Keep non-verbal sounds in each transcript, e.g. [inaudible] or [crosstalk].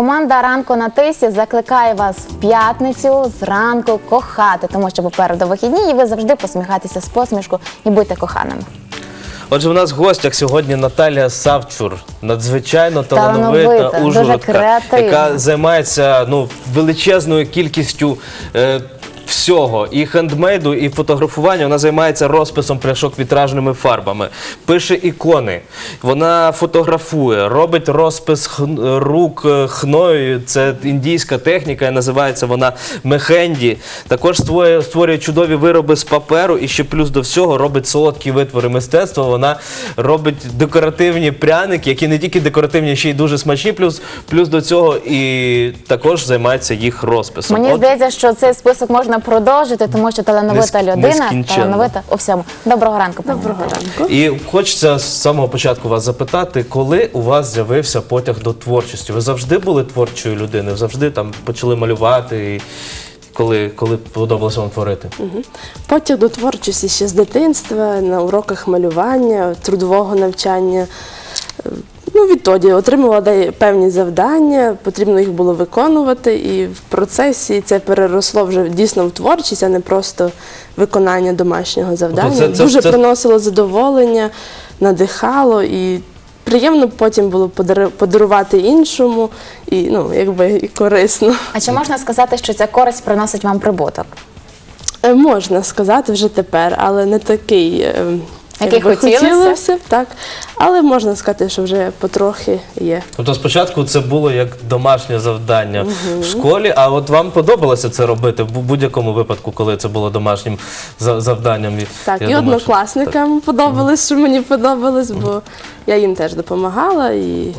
Команда ранку на тисі закликає вас в п'ятницю зранку кохати, тому що попереду вихідні, і ви завжди посміхайтеся з посмішку і будьте коханими. Отже, у нас в гостях сьогодні Наталія Савчур, надзвичайно Талановита, талановита дуже ужгородка, креативна. яка займається ну, величезною кількістю. Е, Всього і хендмейду, і фотографування вона займається розписом пляшок вітражними фарбами, пише ікони, вона фотографує, робить розпис х- рук е, хною. Це індійська техніка, і називається вона мехенді. Також створює, створює чудові вироби з паперу і ще плюс до всього робить солодкі витвори мистецтва. Вона робить декоративні пряники, які не тільки декоративні, ще й дуже смачні. Плюс, плюс до цього і також займається їх розписом. Мені От здається, що цей список можна продовжити, тому що талановита Неск- людина, нескінченно. талановита у всьому. Доброго ранку, пані Доброго ранку. І хочеться з самого початку вас запитати, коли у вас з'явився потяг до творчості? Ви завжди були творчою людиною? Завжди там почали малювати? І коли, коли подобалося вам творити? Потяг до творчості ще з дитинства, на уроках малювання, трудового навчання. Е, Ну, відтоді отримувала певні завдання, потрібно їх було виконувати, і в процесі це переросло вже дійсно в творчість, а не просто виконання домашнього завдання. це- це- Дуже це- приносило задоволення, надихало і приємно потім було подарувати іншому, і ну, якби і корисно. А чи можна сказати, що ця користь приносить вам прибуток? Е, Можна сказати вже тепер, але не такий, е, Який як хотілося? хотілося б, так. Але можна сказати, що вже потрохи є. Тобто спочатку це було як домашнє завдання в школі, а от вам подобалося це робити в будь-якому випадку, коли це було домашнім за- завданням? Так, я і думаю, що- однокласникам подобалось, що мені подобалось, бо я їм теж допомагала і,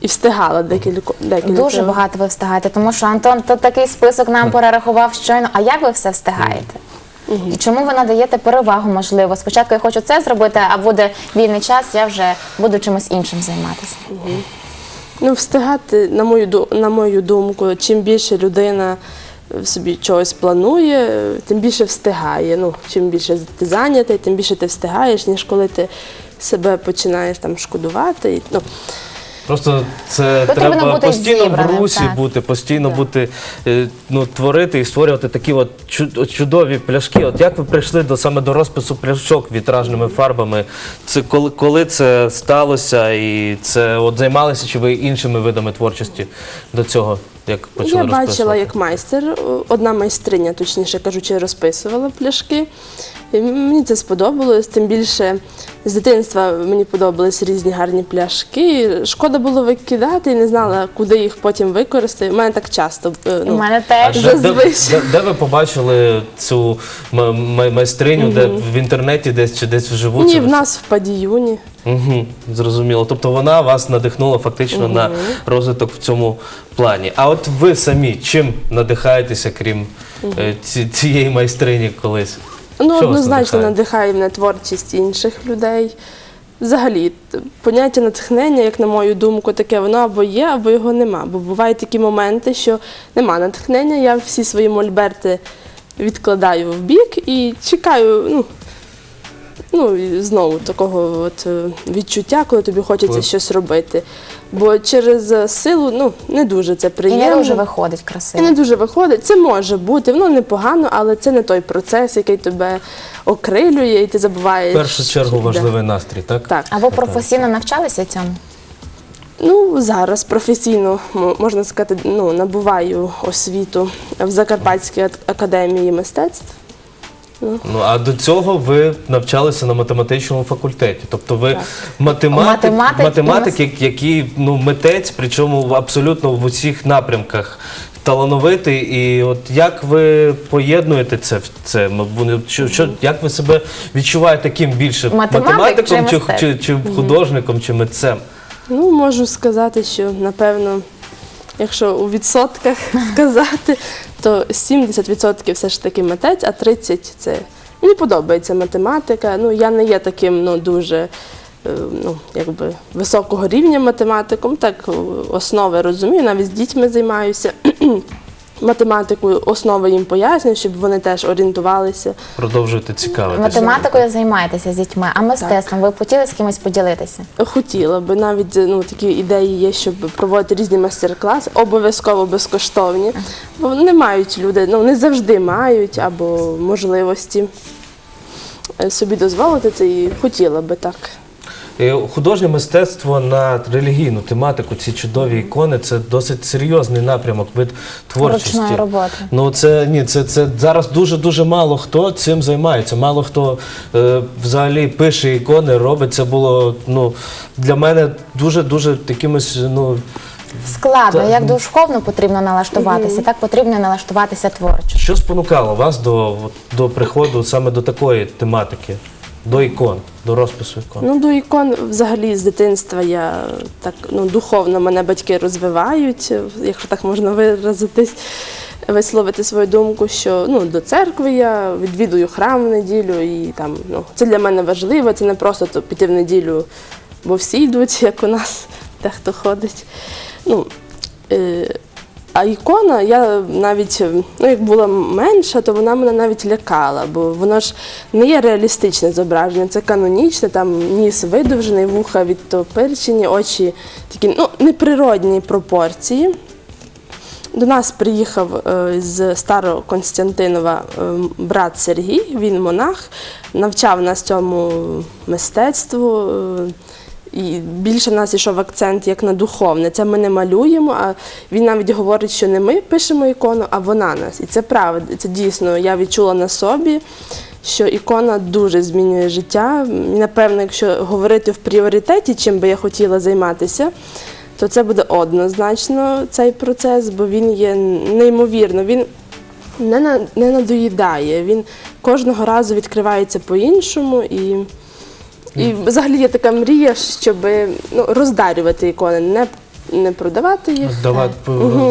і встигала декілька декілька. Дуже багато ви встигаєте, тому що Антон тут такий список нам [laughs] перерахував щойно. А як ви все встигаєте? І чому ви надаєте перевагу, можливо? Спочатку я хочу це зробити, а буде вільний час, я вже буду чимось іншим займатися. Ну, встигати, на мою, на мою думку, чим більше людина в собі чогось планує, тим більше встигає. Ну, чим більше ти зайнятий, тим більше ти встигаєш, ніж коли ти себе починаєш там шкодувати. Ну, Просто це Потрібно треба бути постійно зібраним, в русі так. бути, постійно бути, е, ну, творити і створювати такі от чу- от чудові пляшки. От як ви прийшли до саме до розпису пляшок вітражними фарбами? Це коли, коли це сталося, і це от займалися чи ви іншими видами творчості до цього? Як почали я бачила, розписувати? як майстер, одна майстриня, точніше кажучи, розписувала пляшки. І мені це сподобалось, тим більше з дитинства мені подобались різні гарні пляшки. Шкода було викидати і не знала, куди їх потім використати. У мене так часто. е, У Ну, мене теж. де, де, зазвичай. де, де ви побачили цю м- м- майстриню, де в інтернеті десь чи десь вживу? ні, це в нас в падіюні. Угу, зрозуміло. Тобто вона вас надихнула фактично на розвиток в цьому плані. А от ви самі чим надихаєтеся, крім е, ці- цієї майстрині колись? Ну, Що вас однозначно надихає? надихає мене творчість інших людей. Взагалі, т- поняття натхнення, як на мою думку, таке воно або є, або його нема. Бо бувають такі моменти, що нема натхнення, я всі свої мольберти відкладаю в бік і чекаю, ну, ну і знову такого от е, відчуття, коли тобі хочеться щось робити. Бо через е, силу ну, не дуже це І не дуже виходить І красиво. не дуже виходить. Це може бути, воно непогано, але це не той процес, який тебе окрилює, і ти забуваєш. В першу чергу де. важливий настрій, так? Так. А ви професійно навчалися цьому? Ну, зараз професійно, можна сказати, ну, набуваю освіту в Закарпатській академії мистецтв. Ну а до цього ви навчалися на математичному факультеті. Тобто ви математик, Математик математик, який ну митець, причому абсолютно в усіх напрямках. Талановитий, і от як ви поєднуєте це в це? Що, що, як ви себе відчуваєте ким більше Математик математиком чи чи, чи, чи художником, чи митцем? Ну, можу сказати, що напевно, якщо у відсотках [laughs] сказати, то 70% все ж таки митець, а 30% це. Мені подобається математика. Ну, я не є таким ну, дуже е, ну, якби, високого рівня математиком, так основи розумію, навіть з дітьми займаюся. [clears throat] математику, основи їм пояснюю, щоб вони теж орієнтувалися. Продовжуйте цікавитися. Математикою займаєтеся з дітьми, а мистецтвом ви б хотіли з кимось поділитися? Хотіла би навіть ну, такі ідеї є, щоб проводити різні майстер-класи, обов'язково безкоштовні. Бо не мають люди, ну не завжди мають або можливості е, собі дозволити це і хотіла би так. Е, Художнє мистецтво на релігійну тематику, ці чудові ікони, це досить серйозний напрямок вид творчості. Ручної роботи. Ну це ні, це, це зараз дуже дуже мало хто цим займається. Мало хто е, взагалі пише ікони, робить. Це було ну для мене дуже дуже такимось ну. Складно, Та- як духовно потрібно налаштуватися, так потрібно налаштуватися творчо. Що спонукало вас до, до приходу саме до такої тематики, до ікон, до розпису ікон? Ну, до ікон взагалі з дитинства я так ну, духовно мене батьки розвивають, якщо так можна виразитись, висловити свою думку, що ну, до церкви я відвідую храм в неділю, і там ну, це для мене важливо, це не просто то, піти в неділю, бо всі йдуть, як у нас [laughs] дехто ходить. Ну, е, а ікона, я навіть, ну як була менша, то вона мене навіть лякала, бо воно ж не є реалістичне зображення, це канонічне, там ніс видовжений, вуха відтопирчені, очі такі ну, неприродні пропорції. До нас приїхав е, з Староконстантинова е, брат Сергій, він монах, навчав нас цьому мистецтву. І більше нас йшов акцент як на духовне. Це ми не малюємо, а він навіть говорить, що не ми пишемо ікону, а вона нас. І це правда, це дійсно я відчула на собі, що ікона дуже змінює життя. І, напевно, якщо говорити в пріоритеті, чим би я хотіла займатися, то це буде однозначно цей процес, бо він є неймовірно. Він не, на- не надоїдає. Він кожного разу відкривається по-іншому і. І взагалі є така мрія, щоб ну, роздарювати ікони, не, не продавати їх. Роздавати,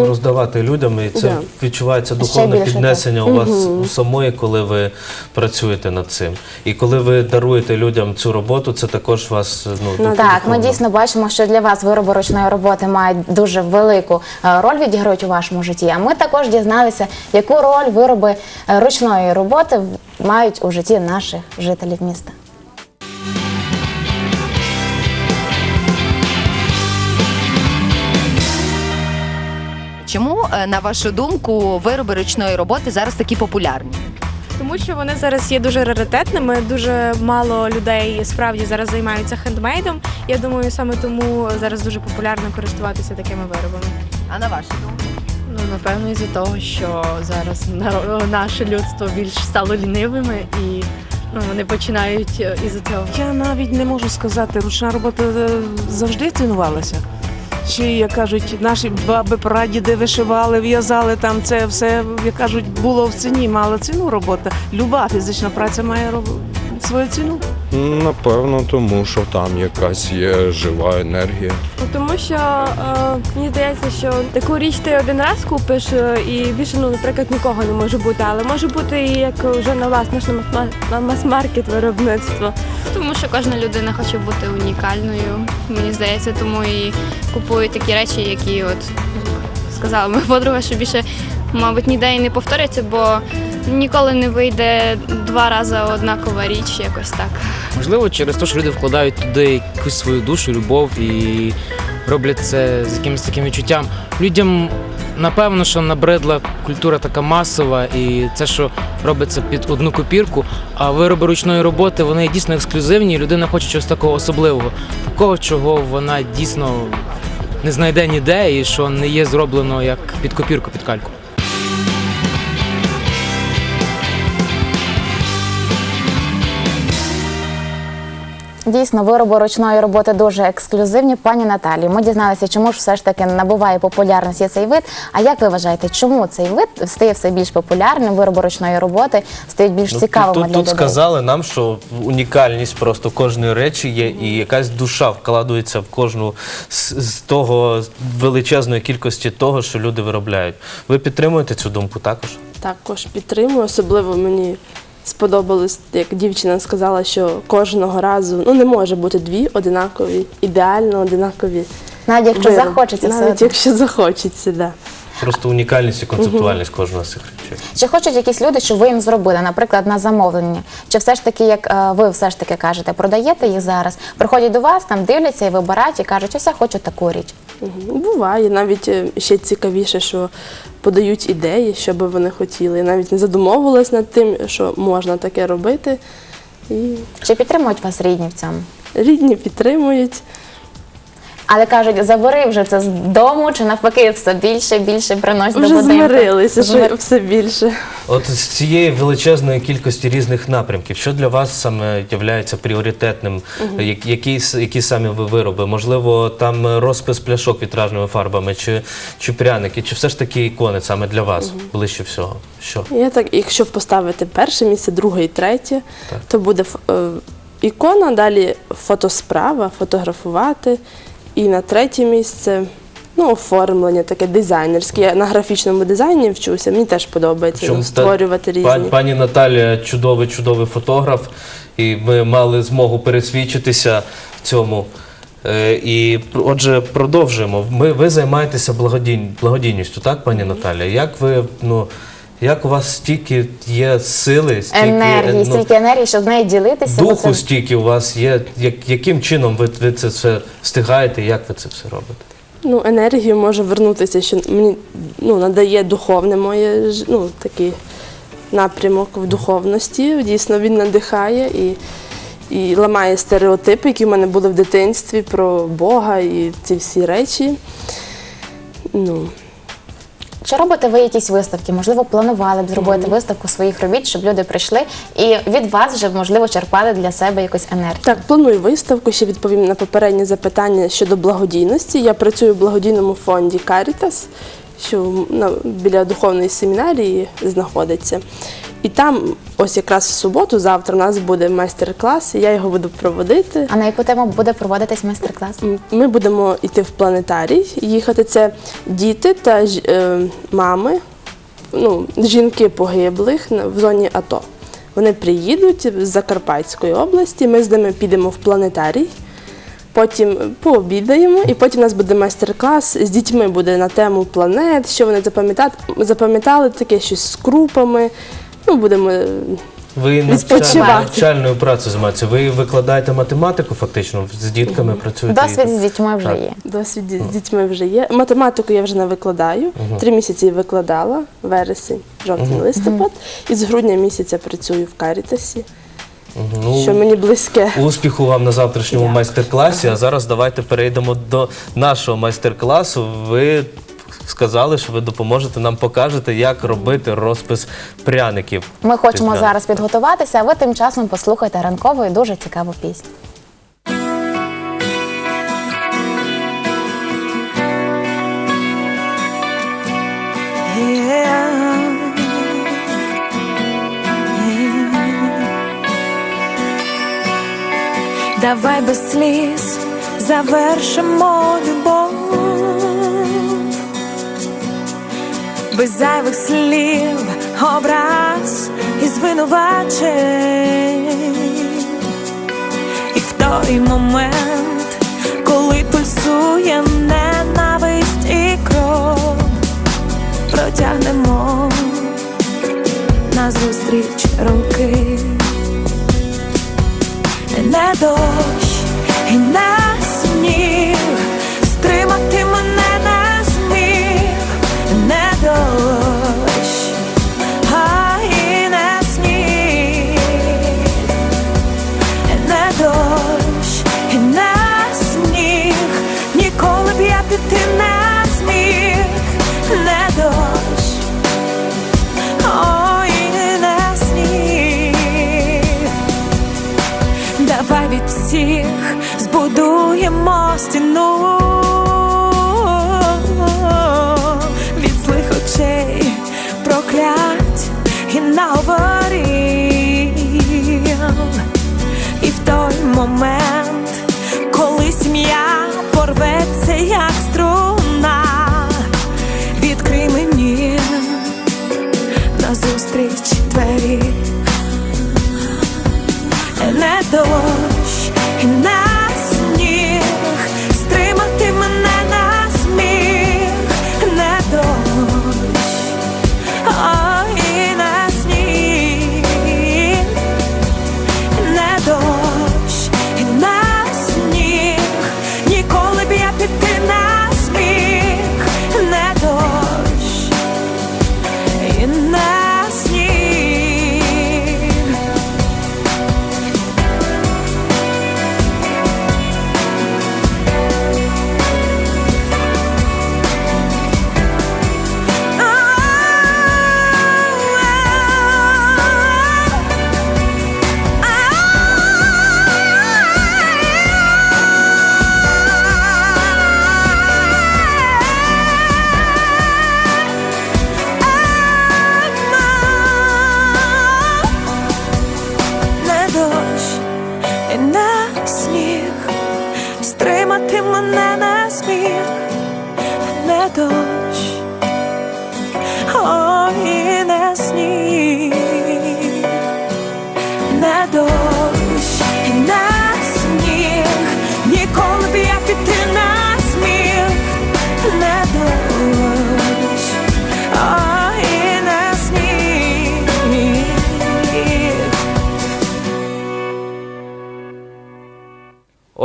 роздавати людям, і це Да. відчувається духовне більше, піднесення у вас у самої, коли ви працюєте над цим. І коли ви даруєте людям цю роботу, це також вас ну, Ну, Так, ми дійсно бачимо, що для вас вироби ручної роботи мають дуже велику е, роль відіграють у вашому житті. А ми також дізналися, яку роль вироби е, ручної роботи в- мають у житті наших жителів міста. На вашу думку, вироби ручної роботи зараз такі популярні? Тому що вони зараз є дуже раритетними, дуже мало людей справді зараз займаються хендмейдом. Я думаю, саме тому зараз дуже популярно користуватися такими виробами. А на вашу думку? Ну, напевно, із-за того, що зараз наше людство більш стало лінивими і ну, вони починають е, із-за цього. Я навіть не можу сказати, ручна робота е, завжди цінувалася. Чи, як кажуть, наші баби, прадіди вишивали, в'язали там це все, як кажуть, було в ціні, мала ціну робота. Люба фізична праця має свою ціну. Напевно, тому що там якась є жива енергія. Ну, Тому що е, мені здається, що таку річ ти один раз купиш е, і більше, ну, наприклад, нікого не може бути, але може бути і як вже на власне ж на мас- на мас-маркет виробництво. Тому що кожна людина хоче бути унікальною. Мені здається, тому і купують такі речі, які от сказала моя подруга, що більше, мабуть, ніде і не повторяться, бо ніколи не вийде два рази однакова річ, якось так. Можливо, через те, що люди вкладають туди якусь свою душу, любов і роблять це з якимось таким відчуттям. Людям напевно, що набридла культура така масова, і це, що робиться під одну копірку. А вироби ручної роботи вони дійсно ексклюзивні. і Людина хоче чогось такого особливого, такого, чого вона дійсно не знайде ніде, і що не є зроблено як під копірку, під кальку. Дійсно, вироби ручної роботи дуже ексклюзивні. Пані Наталі, ми дізналися, чому ж все ж таки набуває популярності цей вид. А як ви вважаєте, чому цей вид стає все більш популярним? Вироби ручної роботи стають більш Ну, цікавими тут, для тут людей? сказали нам, що унікальність просто кожної речі є, і якась душа вкладується в кожну з, з того величезної кількості того, що люди виробляють. Ви підтримуєте цю думку також? Також підтримую. Особливо мені сподобалось, як дівчина сказала, що кожного разу ну не може бути дві одинакові, ідеально одинакові. Навіть якщо вироби. захочеться все навіть одно. якщо захочеться, да. просто унікальність і концептуальність кожного з цих речей. Чи хочуть якісь люди, щоб ви їм зробили, наприклад, на замовлення? Чи все ж таки, як е, ви все ж таки кажете, продаєте їх зараз? Приходять до вас, там дивляться і вибирають, і кажуть, ось я хочу таку річ. Мгм. Буває, навіть е, ще цікавіше, що подають ідеї, що би вони хотіли. Я навіть не задумовувалась над тим, що можна таке робити. І Чи підтримують вас рідні в цьому? рідні підтримують. Але кажуть, забери вже це з дому, чи навпаки, все більше, більше принось до Вже будинку. змирилися, що Змир- все більше. От з цієї величезної кількості різних напрямків, що для вас саме є пріоритетним? Я- Які, с- які самі ви вироби? Можливо, там розпис пляшок вітражними фарбами, чи, чи пряники, чи все ж таки ікони саме для вас ближче всього? Що? Я так, якщо поставити перше місце, друге і третє, то буде ф- е, ікона, далі фотосправа, фотографувати. І на третє місце ну, оформлення, таке дизайнерське. Я на графічному дизайні вчуся, мені теж подобається ну, створювати різні. Пані, пані Наталія чудовий, чудовий фотограф, і ми мали змогу пересвідчитися в цьому. Е, І отже, продовжуємо. Ми, ви займаєтеся благодійн, благодійністю, так, пані Наталія? Як ви, ну, як у вас стільки є сили, стільки Енергії, ну, стільки енергії, щоб нею ділитися. духу це- стільки у вас є? Як, яким чином ви, ви це все встигаєте? Як ви це все робите? Ну, енергію може вернутися, що мені ну, надає духовне моє ну, такий напрямок в духовності. Дійсно, він надихає і, і ламає стереотипи, які в мене були в дитинстві про Бога і ці всі речі. Ну, Чи робите ви якісь виставки? Можливо, планували б зробити виставку своїх робіт, щоб люди прийшли і від вас вже можливо черпали для себе якусь енергію. Так, планую виставку. Ще відповім на попереднє запитання щодо благодійності. Я працюю в благодійному фонді Caritas, що на, біля духовної семінарії знаходиться. І там, ось якраз в суботу, завтра у нас буде майстер-клас, і я його буду проводити. А на яку тему буде проводитись майстер-клас? Ми будемо йти в планетарій, їхати. Це діти та е, мами, ну, жінки погиблих в зоні АТО. Вони приїдуть з Закарпатської області, ми з ними підемо в планетарій, потім пообідаємо, і потім у нас буде майстер-клас. З дітьми буде на тему планет, що вони запам'ятали таке щось з крупами. Ну, будемо е, Ви Відпочивати. навчальною, навчальною працею займаєтеся. Ви викладаєте математику фактично, з дітками працюєте. Досвід з дітьми вже Так. є. Досвід з дітьми вже є. Математику я вже не викладаю. Три місяці викладала вересень, жовтень, листопад. І з грудня місяця працюю в Карітасі, Ну, що мені близьке. Успіху вам на завтрашньому майстер-класі. А зараз давайте перейдемо до нашого майстер-класу. Ви сказали, що ви допоможете нам покажете, як робити розпис пряників. Ми хочемо Різдвяних. зараз підготуватися, а ви тим часом послухайте ранкову і дуже цікаву пісню. Давай без сліз завершимо любов, без зайвих слів, образ і звинувачень. І в той момент, коли пульсує ненависть і кров, протягнемо назустріч руки не дощ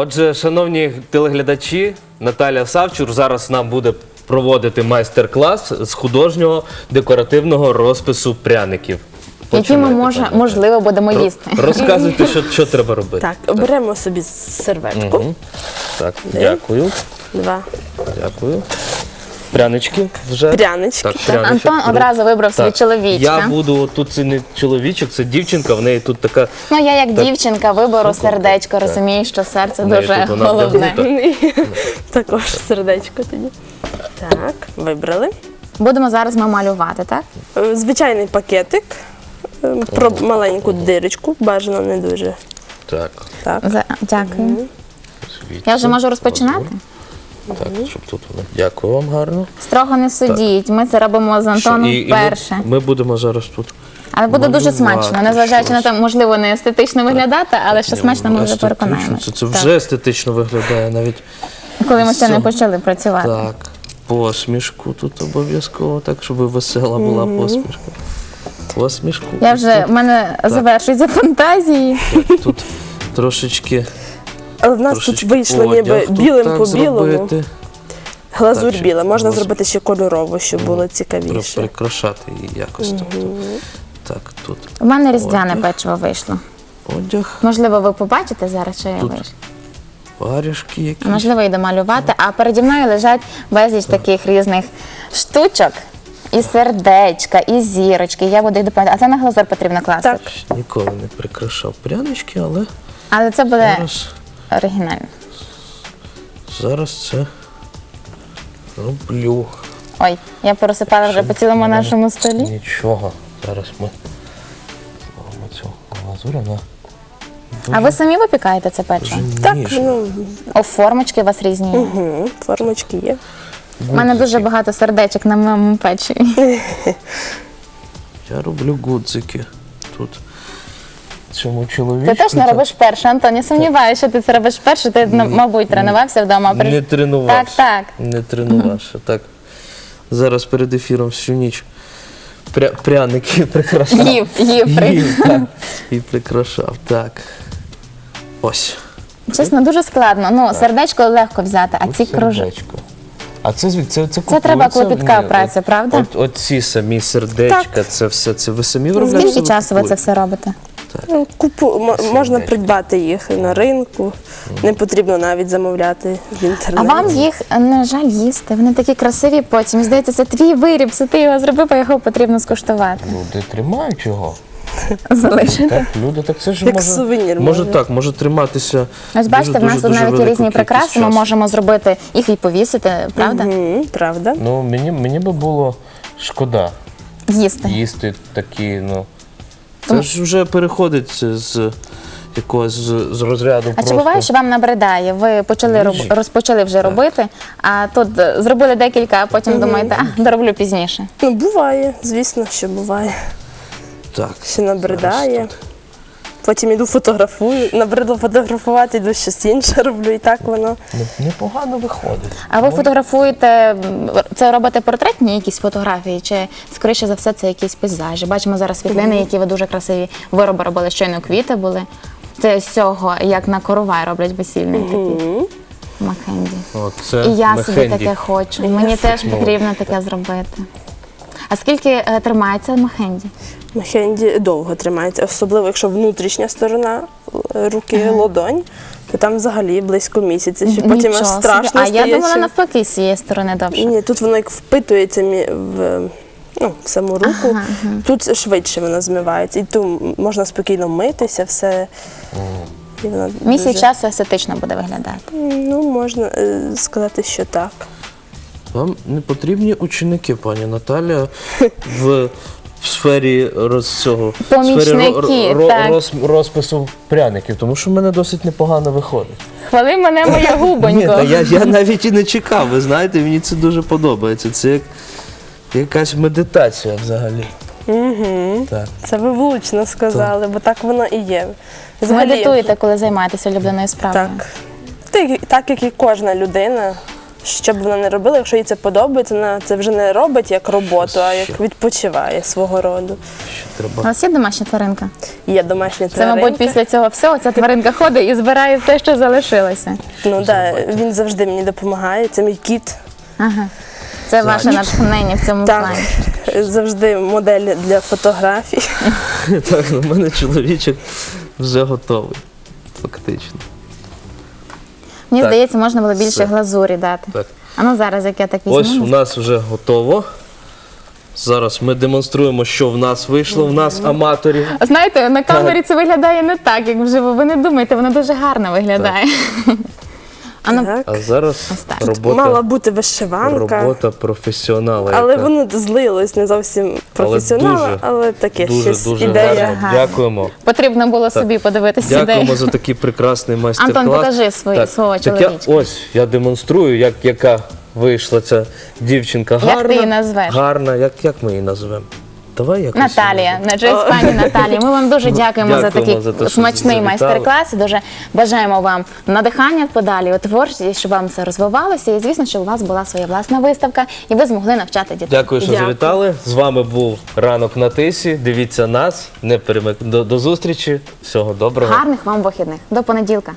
Отже, шановні телеглядачі, Наталя Савчур зараз нам буде проводити майстер-клас з художнього декоративного розпису пряників. Які ми може, пані. можливо будемо Ро- їсти. Розказуйте, що, що [laughs] треба робити. Так, беремо собі серветку. Мгм. Так, дякую. Два Дякую. Прянички вже. прянички. Так, пряничок. Антон одразу вибрав собі Так, чоловічка. Я буду тут це не чоловічок, це дівчинка. В неї тут така. Ну я як Так. дівчинка виберу Супер. сердечко, Так. розумію, що серце В неї дуже тут вона головне. вдягнута. [laughs] Також сердечко тоді. Так, вибрали. Будемо зараз ми малювати, так? Е, Звичайний пакетик. е, Про маленьку дирочку, бажано не дуже. Так, Так. За- Дякую. Я вже можу розпочинати? Так, щоб тут воно. Дякую вам гарно. Строго не судіть. Ми це робимо з Антоном І- і ми- вперше. Ми, будемо зараз тут. Але буде дуже малювати смачно, незважаючи на щось. те, можливо, не естетично виглядати, але що смачно ми вже естетично, переконаємося. Це, це вже естетично виглядає навіть. Коли ми ще не Все. почали працювати. Так, посмішку тут обов'язково, так, щоб весела була посмішка. Посмішку. Я вже в мене завершуються фантазії. тут трошечки. Але в нас тут трошечки вийшло одяг ніби тут білим так по білому. зробити. Глазурь Так, біла. Можна глаз- зробити ще кольорово, щоб було При- цікавіше. Прикрашати її якось. Тобто. Так, тут У мене різдвяне Одяг. печиво вийшло. одяг, Можливо, ви побачите зараз, що я Тут вийшла. варішки якісь. Можливо, йду малювати, а переді мною лежать безліч таких різних штучок. І сердечка, і зірочки. Я буду їх допомагати. А це на глазур потрібно класти. Так. Ніколи не прикрашав прянички, але Але це буде зараз, оригінально. зараз це роблю. Ой, я порозсипала вже по цілому нашому столі. Нічого. Зараз ми зробимо цю глазурь, вона А ви самі випікаєте це печиво? Так, ніжна. ну, О, формочки у вас різні. є. угу, формочки є. У мене дуже багато сердечок на моєму печиві. Я роблю гудзики тут. Цьому Ти чоловічку. точно робиш перше, Антон. Я сумніваюся, що ти це робиш перше. Ти, мабуть, тренувався вдома. Не тренувався. Так, так. Не тренувався. Так. Зараз перед ефіром всю ніч пря- пряники [laughs] прикрашав. Їв, їв. при- Їв, так. І прикрашав. Так. Ось. Чесно, дуже складно. Ну, сердечко легко взяти, а ці кружки. сердечко. А це звід- це, це, Це треба купується? клопітка Ні, праця, правда? От, от ці самі сердечка, це все, це ви самі виробляєте? Скільки часу ви це все робите? Ну, Купу, мо- можна придбати їх на ринку. Не потрібно навіть замовляти в А інтернеті. вам їх, на жаль, їсти. Вони такі красиві потім. Здається, це твій виріб, це ти його зробив, а його потрібно скуштувати. Люди тримають його. Залишити. Так, люди, так це ж Як може, сувенір може може. так, може триматися. Ось бачите, дуже, в нас дуже, тут дуже навіть є різні прикраси. Ми можемо зробити їх і повісити, правда? Мгм, правда. Ну, мені, мені би було шкода Їсти. їсти такі, ну. Це ж вже переходить з якогось з, з розряду А просто. чи буває, що вам набридає? Ви почали роб... Розпочали вже робити, а тут е, зробили декілька, а потім думаєте, а дороблю пізніше. Ну, буває, звісно, що буває. Так. Що набридає. Зараз тут. Потім іду фотографую, набридло фотографувати, йду щось інше [laughs] роблю, і так воно. Не- Непогано виходить. А ви фотографуєте, це робите портретні якісь фотографії, чи скоріше за все це якісь пейзажі? Бачимо зараз світлини, які ви дуже красиві вироби робили, щойно квіти були. Це з цього, як на коровай роблять весільний такий Махенді. От, це І я собі мехенді. таке хочу. Мені теж потрібно таке зробити. А скільки е, тримається Махенді? Мехенді довго тримається, особливо якщо внутрішня сторона е, руки, ладонь, то там взагалі близько місяця, що потім аж страшно А стає. я думала що- навпаки з цієї сторони довше. Ні, тут воно як впитується в, ну, в саму руку, тут швидше воно змивається. І тут можна спокійно митися, все. І воно Місяць дуже- часу естетично буде виглядати. Ну, можна е, сказати, що так. Вам не потрібні ученики, пані Наталя, в [laughs] в сфері роз, цього, в Помічники, сфері ро- ро- так. роз- розпису пряників, тому що в мене досить непогано виходить. Хвали мене моя [laughs] Ні, губонько. я, я навіть і не чекав. Ви знаєте, мені це дуже подобається. Це як якась медитація взагалі. Угу. Так. Це ви влучно сказали, бо так воно і є. Взагалі, Медитуєте, коли займаєтеся улюбленою справою. Так. Так, так як і кожна людина, що б вона не робила, якщо їй це подобається, вона це вже не робить як роботу, а як відпочиває свого роду. У Треба. вас є домашня тваринка? Є домашня Це, тваринка. мабуть, після цього всього ця тваринка ходить і збирає все, що залишилося. Ну да, він завжди мені допомагає. Це мій кіт. Ага. Це ваше натхнення в цьому Так, плані. завжди модель для фотографій. [laughs] Так, у мене чоловічок вже готовий. Фактично. Мені Так. здається, можна було більше Все. глазурі дати. Так. А ну зараз, як я так візьму. Ось у нас вже готово. Зараз ми демонструємо, що в нас вийшло. В нас аматорів. Знаєте, на камері це виглядає не так, як вживу. Ви не думайте, воно дуже гарно виглядає. [laughs] А ну, Так. А зараз Ось так. робота, Мала бути вишиванка, робота професіонала. але яка воно злилось не зовсім професіонала, дуже, але, таке дуже, щось дуже ідея. гарно. Дякуємо. потрібно було собі подивитися Дякуємо ідею. за такий прекрасний майстер-клас. Антон, покажи свої- свого так я, чоловічка. ось я демонструю, як яка вийшла ця дівчинка. Як Гарна, ти її назвеш? Гарна, як, як ми її назвемо? Давай якось. Наталія, на пані Наталії. Ми вам дуже дякуємо, за Дякуємо такий за те, що смачний завітали. майстер-клас. І Дуже бажаємо вам надихання подалі у творчість, щоб вам це розвивалося. І звісно, щоб у вас була своя власна виставка, і ви змогли навчати дітей. Дякую, що Дякую. завітали. З вами був ранок на тисі. Дивіться нас. Не перемик... до, до зустрічі. Всього доброго. Гарних вам вихідних. До понеділка.